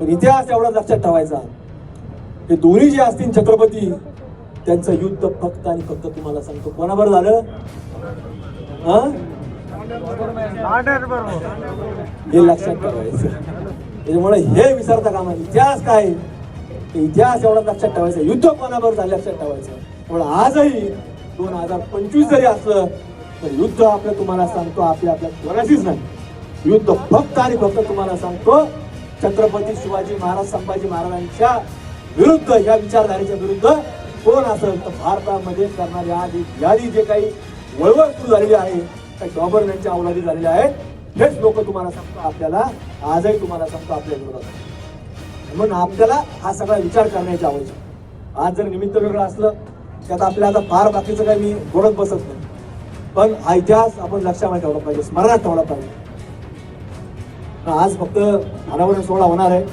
पण इतिहास एवढा लक्षात ठेवायचा. हे दोन्ही जे असतील छत्रपती त्यांचं युद्ध फक्त आणि फक्त तुम्हाला सांगतो. कोणावर झालं? हे? लक्षात ठेवायचं. त्याच्यामुळे हे विसरता कामा इतिहास काय इतिहास एवढा लक्षात ठेवायचा. युद्ध कोणावर झालं लक्षात ठेवायचं. त्यामुळे आजही दोन हजार पंचवीस जरी असलं तर युद्ध आपलं तुम्हाला सांगतो आपल्या आपल्या कोणाशीच नाही. युद्ध फक्त आणि फक्त तुम्हाला सांगतो छत्रपती शिवाजी महाराज संभाजी महाराजांच्या विरुद्ध या विचारधारेच्या विरुद्ध कोण असेल तर भारतामध्ये करणारी आधी यादी जे काही वळवळ सुरू झालेली आहे त्या गव्हर्नमेंटच्या अवलादी झालेल्या आहेत हेच लोक तुम्हाला सांगतो आपल्याला आजही तुम्हाला सांगतो आपल्या विरोधात. म्हणून आपल्याला हा सगळा विचार करण्याची आवश्यक आज जर निमित्त वेगळं असलं त्यात आपल्या आता फार बाकीचं काही मी बोलत बसत नाही. पण हा इतिहास आपण लक्षामध्ये ठेवला पाहिजे स्मरणात ठेवला पाहिजे. आज फक्त अनावरण सोहळा होणार आहे.